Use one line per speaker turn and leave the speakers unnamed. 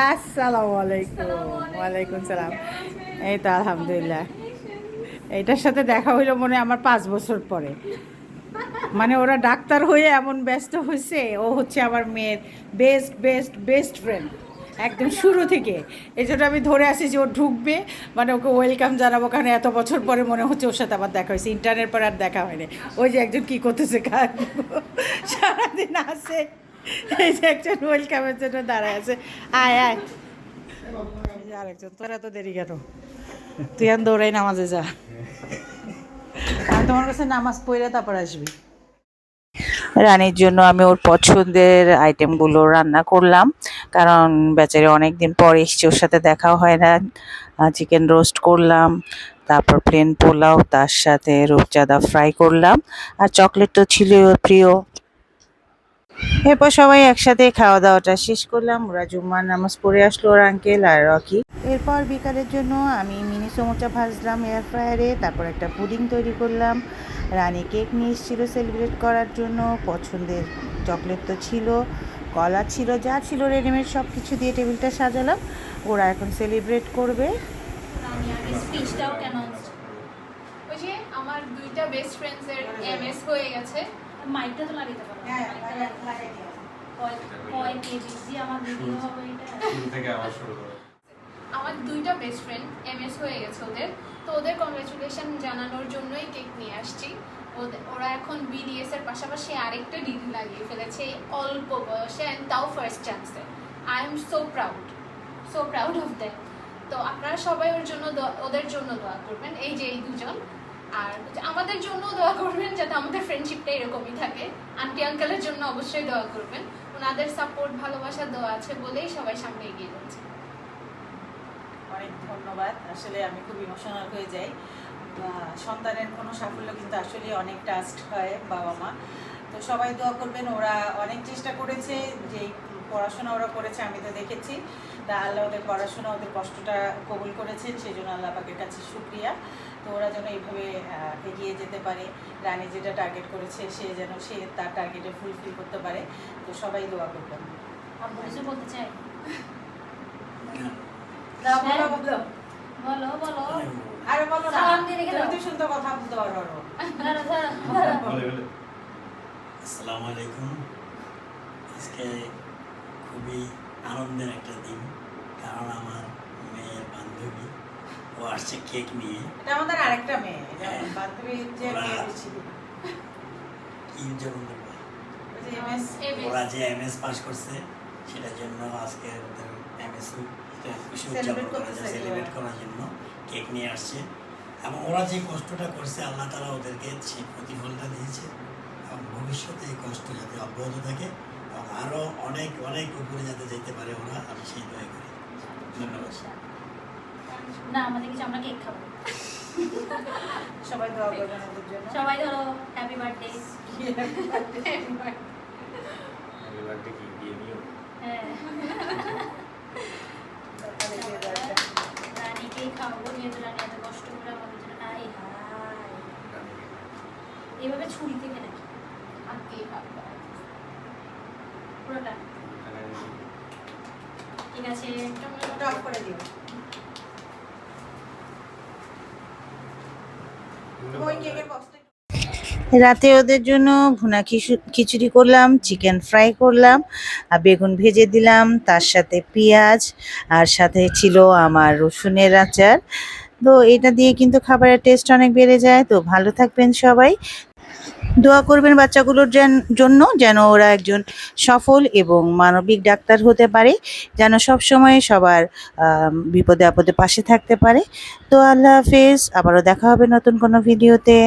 আসসালামু আলাইকুম ওয়ালাইকুম সালাম। এই তো আলহামদুলিল্লাহ। এইটার সাথে দেখা হইল মনে আমার পাঁচ বছর পরে। মানে ওরা ডাক্তার হয়ে এমন ব্যস্ত হয়েছে ও হচ্ছে আমার মেয়ের বেস্ট বেস্ট বেস্ট ফ্রেন্ড একদম শুরু থেকে। এই জন্য আমি ধরে আসি যে ও ঢুকবে মানে ওকে ওয়েলকাম জানাব কারণ এত বছর পরে মনে হচ্ছে ওর সাথে আবার দেখা হয়েছে ইন্টারনেট পর আর দেখা হয়নি। ওই যে একজন কী করতেছে কাজ। সারাদিন আসে একজন ওয়েলকামের জন্য দাঁড়ায় আছে। আয় আয়। আরেকজন, তোরা তো দেরি কেন? তুই আর দৌড়াই নামাজে যা। আমি তোমার কাছে নামাজ পড়লে তারপর আসবি। রানীর জন্য আমি ওর পছন্দের আইটেমগুলো রান্না করলাম, কারণ বেচারে অনেক দিন পর এসছে, ওর সাথে দেখাও হয় না। চিকেন রোস্ট করলাম, তারপর প্লেন পোলাও, তার সাথে রূপচাঁদা ফ্রাই করলাম। আর চকলেট তো ছিল প্রিয়। এরপর সবাই একসাথে খাওয়া দাওয়াটা শেষ করলাম। ওরা জুম্মার নামাজ পড়ে আসলো, ওর আঙ্কেল আর রকি। এরপর বিকালের জন্য আমি মিনি সমোচা ভাজলাম এয়ার ফ্রায়ারে তারপর একটা পুডিং তৈরি করলাম। রানী কেক নিয়ে এসেছিল সেলিব্রেট করার জন্য, পছন্দের চকলেট তো ছিল, কলা ছিল, যা ছিল রেডিমেড সব কিছু দিয়ে টেবিলটা সাজালাম। ওরা এখন সেলিব্রেট করবে।
আমার দুইটা বেস্ট ফ্রেন্ডস এর এমএস হয়ে গেছে।
মাইকটা তো লাগাইতে পারো কয় কেজি যে আমার ভিডিও হবে এটা?
শুরু থেকে আবার শুরু করো।
আমার দুইটা বেস্ট ফ্রেন্ড এমএস হয়ে গেছে ওদের। তো ওদের কংগ্রেচুলেশন জানানোর জন্যই কেক নিয়ে আসছি। ওরা এখন বিডিএস এর পাশাপাশি আরেকটা ডিগ্রি লাগিয়ে ফেলেছে অল্প বয়সে অ্যান্ড তাও ফার্স্ট চান্সে I am so proud so proud of them তো আপনারা সবাই ওর জন্য ওদের জন্য দোয়া করবেন এই যে এই দুজন। আর আমাদের জন্য দোয়া করবেন যাতে আমাদের ফ্রেন্ডশিপটা এরকমই থাকে। আন্টি আঙ্কেলের জন্য অবশ্যই দোয়া করবেন। ওনাদের সাপোর্ট ভালোবাসা দেওয়া আছে বলেই সবাই সামনে এগিয়ে যাচ্ছে।
অনেক ধন্যবাদ। আসলে আমি খুব ইমোশনাল হয়ে যাই। সন্তানের কোনো সাফল্য কিন্তু আসলে অনেক টাস্ট হয় বাবা মা তো সবাই দোয়া করবেন। ওরা অনেক চেষ্টা করেছে যে পড়াশোনা ওরা করেছে আমি তো দেখেছি। তা আল্লাহ ওদের পড়াশোনা ওদের কষ্টটা কবুল করেছেন সেই জন্য আল্লাহ পাকের কাছে শুক্রিয়া। তো ওরা যেন এইভাবে এগিয়ে যেতে পারে। রানী যেটা টার্গেট করেছে সে যেন সে তার টার্গেটে ফুলফিল করতে পারে। তো সবাই দোয়া করবেন।
বলতে চাই
বলো, বলো। আরে বলো না। তুমি কথা বলতে পারো
আসসালামু আলাইকুম। আজকে আনন্দের একটা দিন। কারণ আমার মেয়ের বান্ধবী ও আসছে কেক নিয়ে।
এটা আমাদের আরেকটা মেয়ে এটা
হ্যাঁ।
বান্ধবী যে
ওরা- কি যেমন বলব,
যে MS
ওরা পাস করছে সেটার জন্য আজকে ওদের এমএস খুশি উদযাপন করা যায় সেলিব্রেট। করার জন্য কেক নিয়ে আসছে। এবং ওরা যে কষ্টটা করছে আল্লাহ তালা ওদেরকে সেই প্রতিফলটা দিয়েছে। এবং ভবিষ্যতে এই কষ্ট যাতে অব্যাহত থাকে আরও অনেক অনেক উপরে যাতে যেতে পারে ওরা আমি সেই দয়া করি। ধন্যবাদ।
না আমাদের কিছু আমরা কেক খাব।
সবাই দোয়া করবেন ওদের জন্য।
সবাই ধরো হ্যাপি বার্থডে
এবারটা কি দিয়ে নিও
হ্যাঁ। রানীকেই খাওয়াবো যেহেতু রানী এত কষ্ট করে আমাদের জন্য আই হাই এইভাবে ছুরি থেকে নাকি?
আন্টি আপনার
পুরোটা? ঠিক আছে
ওটা off করে দিও। ওই কেকের বক্সটা রাতে ওদের জন্য ভুনা খিচু- খিচুড়ি করলাম চিকেন ফ্রাই করলাম আর বেগুন ভেজে দিলাম তার সাথে পেঁয়াজ আর সাথে ছিল আমার রসুনের আচার। তো এটা দিয়ে কিন্তু খাবারের টেস্ট অনেক বেড়ে যায়। তো ভালো থাকবেন সবাই। দোয়া করবেন বাচ্চাগুলোর জন্য যেন ওরা একজন সফল এবং মানবিক ডাক্তার হতে পারে, যেন সব সময় সবার বিপদে আপদে পাশে থাকতে পারে। তো আল্লাহ হাফেজ, আবারও দেখা হবে নতুন কোনো ভিডিওতে।